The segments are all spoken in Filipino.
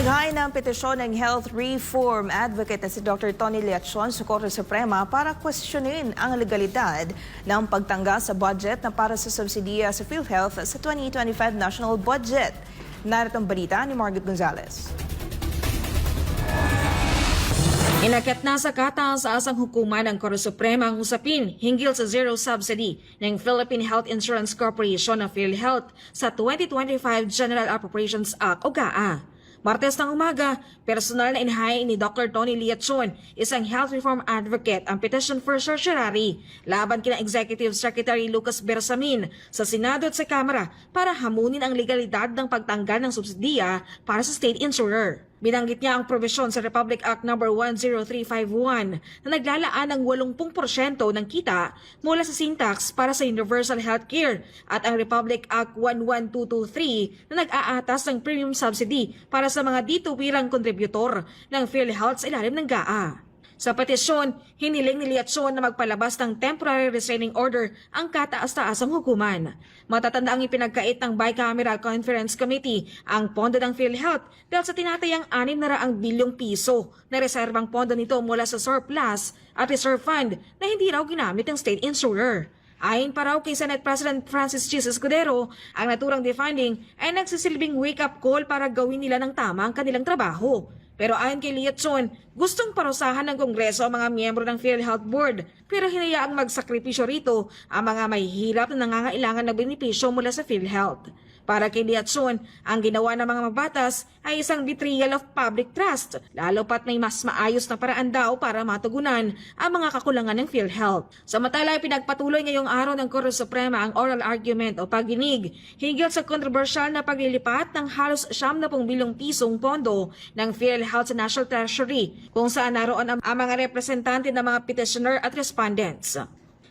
Pinaghain ng petisyon ng health reform advocate na si Dr. Tony Liachon sa Korte Suprema para questionin ang legalidad ng pagtangga sa budget na para sa subsidiya sa PhilHealth sa 2025 national budget. Narito ang balita ni Margaret Gonzalez. Inakit na sa kataas-asang hukuman ng Korte Suprema ang usapin hinggil sa zero subsidy ng Philippine Health Insurance Corporation na PhilHealth sa 2025 General Appropriations Act o GAA. Martes ng umaga, personal na inhain ni Dr. Tony Liachon, isang health reform advocate, ang petition for certiorari laban kina Executive Secretary Lucas Bersamin sa Senado at sa Kamara para hamunin ang legalidad ng pagtanggal ng subsidiya para sa state insurer. Binanggit niya ang probisyon sa Republic Act No. 10351 na naglalaan ng 80% ng kita mula sa syntax para sa universal healthcare at ang Republic Act 11223 na nag-aatas ng premium subsidy para sa mga dituwirang kontributor ng PhilHealth sa ilalim ng GAA. Sa petisyon, hiniling ni Liatson na magpalabas ng temporary restraining order ang kataas-taasang hukuman. Matatanda ang ipinagkait ng Bicameral Conference Committee ang pondo ng PhilHealth dahil sa tinatayang 600 bilyong piso na reserbang pondo nito mula sa surplus at reserve fund na hindi raw ginamit ng state insurer. Ayon pa raw kay Senate President Francis Chis Escudero, ang naturang defunding ay nagsisilbing wake-up call para gawin nila ng tama ang kanilang trabaho. Pero ayon kay Liatson, gustong parusahan ng Kongreso ang mga miyembro ng PhilHealth Board pero hinayaang magsakripisyo rito ang mga mahihirap na nangangailangan ng benepisyo mula sa PhilHealth. Para kay Liatson, ang ginawa ng mga mabatas ay isang betrayal of public trust, lalo pat may mas maayos na paraan daw para matugunan ang mga kakulangan ng PhilHealth. Samantala, pinagpatuloy ngayong araw ng Korte Suprema ang oral argument o pagdinig hinggil sa kontrobersyal na paglilipat ng halos 70 bilyong pisong pondo ng PhilHealth sa National Treasury kung saan naroon ang mga representante ng mga petitioner at respondents.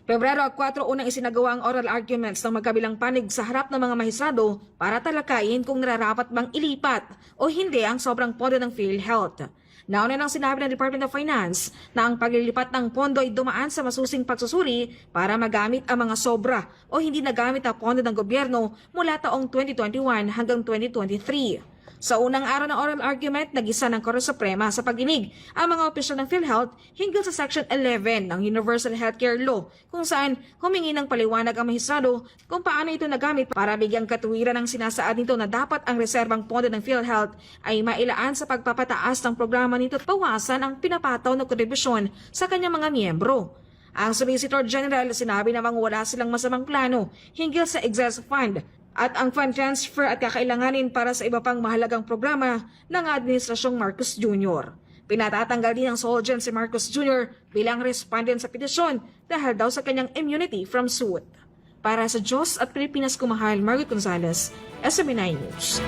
Pebrero 4 unang isinagawa ang oral arguments ng magkabilang panig sa harap ng mga mahisado para talakayin kung nararapat bang ilipat o hindi ang sobrang pondo ng PhilHealth. Nauna nang sinabi ng Department of Finance na ang paglilipat ng pondo ay dumaan sa masusing pagsusuri para magamit ang mga sobra o hindi nagamit na pondo ng gobyerno mula taong 2021 hanggang 2023. Sa unang araw ng oral argument, nagisa ng Korte Suprema sa pagdinig ang mga opisyal ng PhilHealth hinggil sa Section 11 ng Universal Healthcare Law kung saan humingi ng paliwanag ang mahisado kung paano ito nagamit para bigyang katuwiran ng sinasaad nito na dapat ang reserbang pondo ng PhilHealth ay mailaan sa pagpapataas ng programa nito at bawasan ang pinapataw na kontribusyon sa kanyang mga miyembro. Ang Solicitor General sinabi namang wala silang masamang plano hinggil sa excess fund at ang fund transfer at kakailanganin para sa iba pang mahalagang programa ng Administrasyong Marcos Jr. Pinatatanggal din ang Solgen si Marcos Jr. bilang respondent sa petisyon dahil daw sa kanyang immunity from suit. Para sa Diyos at Pilipinas kumahal, Margaret Gonzalez, SMNI News.